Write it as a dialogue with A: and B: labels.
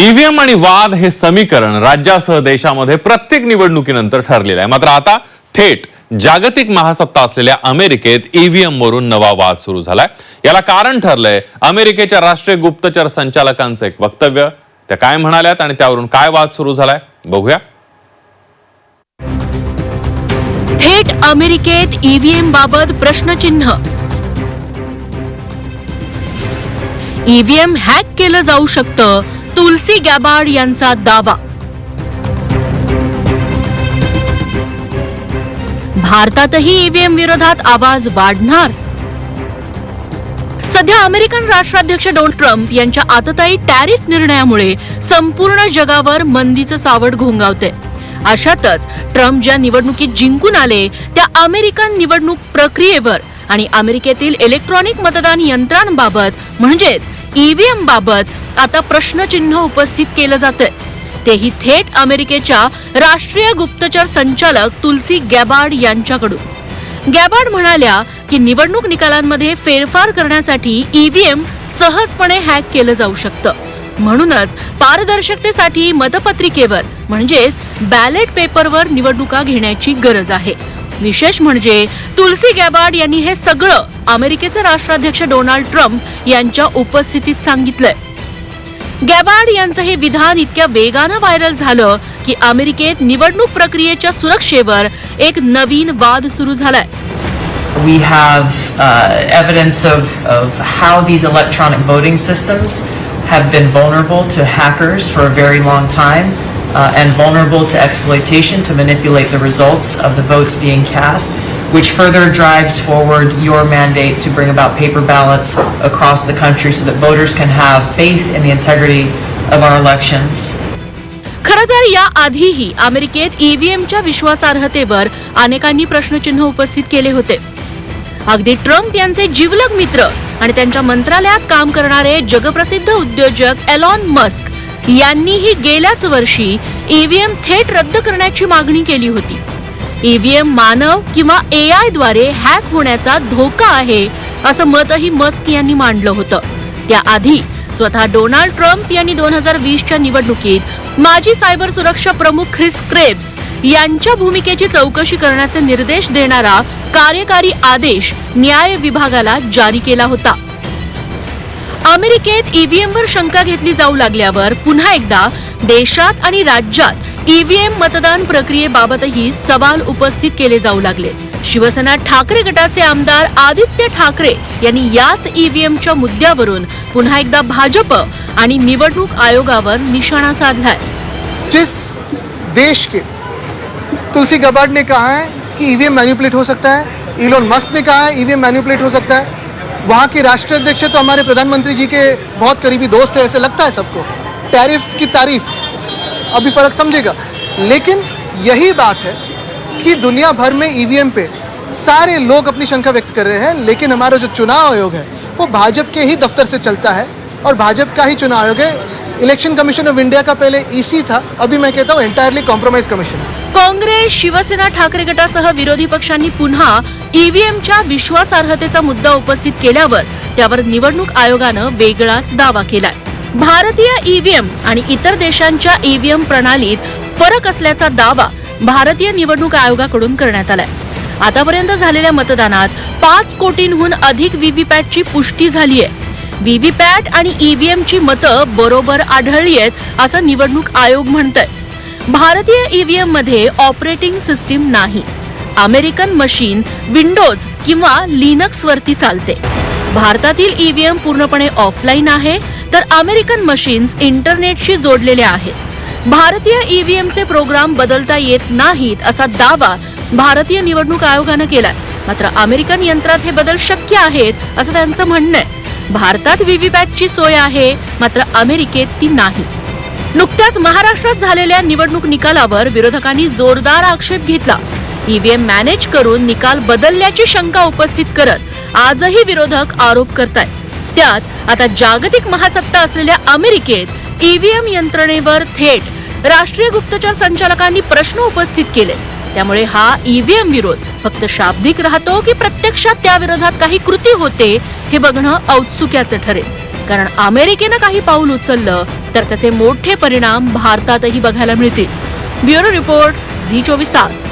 A: EVM आणि वाद हे समीकरण राज्यासह देशामध्ये प्रत्येक निवडणुकीनंतर ठरलेलं आहे. मात्र आता थेट जागतिक महासत्ता असलेल्या अमेरिकेत ईव्हीएम वरून नवा वाद सुरू झालाय. याला कारण ठरलंय अमेरिकेच्या राष्ट्रीय गुप्तचर संचालकांचं एक वक्तव्य. त्या काय म्हणाल्यात आणि त्यावरून काय वाद सुरू झालाय? बघूया.
B: थेट अमेरिकेत ईव्हीएम बाबत प्रश्नचिन्ह. ईव्हीएम हॅक केलं जाऊ शकतं तुलसी गॅबार्ड यांचा दावा. भारतातही ईव्हीएम विरोधात आवाज वाढणार? सध्या अमेरिकन राष्ट्राध्यक्ष डोनाल्ड ट्रम्प यांच्या आततायी टॅरिफ निर्णयामुळे संपूर्ण जगावर मंदीचं सावट घोंगावते. अशातच ट्रम्प ज्या निवडणुकीत जिंकून आले त्या अमेरिकन निवडणूक प्रक्रियेवर आणि अमेरिकेतील इलेक्ट्रॉनिक मतदान यंत्रांबाबत म्हणजेच ईव्हीएम बाबत आता प्रश्नचिन्ह उपस्थित केलं जातंय. तेही थेट अमेरिकेच्या राष्ट्रीय गुप्तचर संचालक तुलसी गॅबार्ड यांच्याकडून. गॅबार्ड म्हणाल्या की निवडणूक निकालांमध्ये फेरफार करण्यासाठी ईव्हीएम सहजपणे हॅक केलं जाऊ शकतं. म्हणूनच पारदर्शकतेसाठी मतपत्रिकेवर म्हणजेच बॅलेट पेपरवर निवडणुका घेण्याची गरज आहे. विशेष म्हणजे तुलसी गॅबार्ड यांनी हे सगळं अमेरिकेचे राष्ट्राध्यक्ष डोनाल्ड ट्रम्प यांच्या उपस्थितीत सांगितलंय. गॅबार्ड यांचं हे विधान इतक्या वेगानं व्हायरल झालं की अमेरिकेत निवडणूक प्रक्रियेच्या सुरक्षेवर एक नवीन वाद सुरू झालाय.
C: We have uh, evidence of, of how these electronic voting systems have been vulnerable to hackers for a very long time. Uh, and vulnerable to exploitation to manipulate the results of the votes being cast, which further drives forward your mandate to bring about paper ballots across the country so that voters can have faith in the integrity of our elections.
B: खरं तर या आधीही अमेरिकेत ईव्हीएमच्या विश्वासार्हतेवर अनेकांनी प्रश्नचिन्ह उपस्थित केले होते अगदी ट्रम्प यांचे जीवलग मित्र आणि त्यांच्या मंत्रालयात काम करणारे जगप्रसिद्ध उद्योजक एलॉन मस्क यांनीही गेल्याच वर्षी ईव्हीएम थेट रद्द करण्याची मागणी केली होती. ईव्हीएम मानव किंवा एआयद्वारे हॅक होण्याचा धोका आहे असं मतही मस्क यांनी मांडलं होतं. त्याआधी स्वतः डोनाल्ड ट्रम्प यांनी दोन हजार वीसच्या निवडणुकीत माजी सायबर सुरक्षा प्रमुख ख्रिस क्रेप्स यांच्या भूमिकेची चौकशी करण्याचे निर्देश देणारा कार्यकारी आदेश न्याय विभागाला जारी केला होता. अमेरिकेत ईव्हीएम वर शंका घेतली जाऊ लागल्यावर पुन्हा एकदा देशात आणि राज्यात ईव्हीएम मतदान प्रक्रियेबाबतही सवाल उपस्थित केले जाऊ लागले. शिवसेना ठाकरे गटाचे आमदार आदित्य ठाकरे यांनी याच ईव्हीएमच्या मुद्द्यावरून पुन्हा एकदा भाजप आणि निवडणूक आयोगावर निशाणा साधलाय.
D: जिस देश के तुलसी गबार्ड ने कहा है कि ईवीएम मैन्युपुलेट हो सकता है इलोन मस्क ने कहा है ईवीएम मैन्युपुलेट हो सकता है वहाँ के राष्ट्रीय अध्यक्ष तो हमारे प्रधानमंत्री जी के बहुत करीबी दोस्त है, ऐसे लगता है सबको। टैरिफ की तारीफ़, अभी फ़र्क समझेगा। लेकिन यही बात है कि दुनिया भर में ईवीएम पे सारे लोग अपनी शंका व्यक्त कर रहे हैं, लेकिन हमारा जो चुनाव आयोग है, वो भाजपा के ही दफ्तर से चलता है, और भाजपा का ही चुनाव आयोग है इलेक्शन कमीशन ऑफ इंडिया का पहले ईसी था अभी मैं कहता हूँ entirely compromise commission
B: Congress Shivsena Thackeray गटासह विरोधी पक्षांनी पुन्हा ईव्हीएमच्या विश्वासार्हतेचा मुद्दा उपस्थित केल्यावर त्यावर निवडणूक आयोगानं वेगळाच दावा केलाय. भारतीय ईव्हीएम आणि इतर देशांच्या ईव्हीएम प्रणालीत फरक असल्याचा दावा भारतीय निवडणूक आयोगाकडून करण्यात आलाय. आतापर्यंत झालेल्या मतदानात पाच कोटींहून अधिक व्हीव्हीपॅटची पुष्टी झाली आहे व्हीव्हीपॅट आणि ईव्हीएमची मतं बरोबर आढळली आहेत असं निवडणूक आयोग म्हणतंय. भारतीय ईव्हीएममध्ये ऑपरेटिंग सिस्टीम नाही. अमेरिकन मशीन विंडोज किंवा लिनक्स वरती चालते. भारतातील ईव्हीएम पूर्णपणे ऑफलाईन आहे तर अमेरिकन मशीन्स इंटरनेटशी जोडलेल्या आहेत. भारतीय ईव्हीएमचे प्रोग्राम बदलता येत नाहीत असा दावा भारतीय निवडणूक आयोगानं केलाय. मात्र अमेरिकन यंत्रात हे बदल शक्य आहेत असं त्यांचं म्हणणं आहे. भारतात व्हीव्हीपॅटची सोय आहे मात्र अमेरिकेत ती नाही. नुकत्याच महाराष्ट्रात झालेल्या निवडणूक निकालावर विरोधकांनी जोरदार आक्षेप घेतला. ईव्हीएम मॅनेज करून निकाल बदलल्याची शंका उपस्थित करत आजही विरोधक आरोप करतायत. त्यात आता जागतिक महासत्ता असलेल्या अमेरिकेत ईव्हीएम यंत्रणेवर थेट राष्ट्रीय गुप्तचर संचालकांनी प्रश्न उपस्थित केले. त्यामुळे हा ईव्हीएम विरोध फक्त शाब्दिक राहतो की प्रत्यक्षात त्या विरोधात काही कृती होते हे बघणं औत्सुक्याचं ठरेल. कारण अमेरिकेनं काही पाऊल उचललं तर त्याचे मोठे परिणाम भारतातही बघायला मिळतील. ब्युरो रिपोर्ट झी चोवीस तास.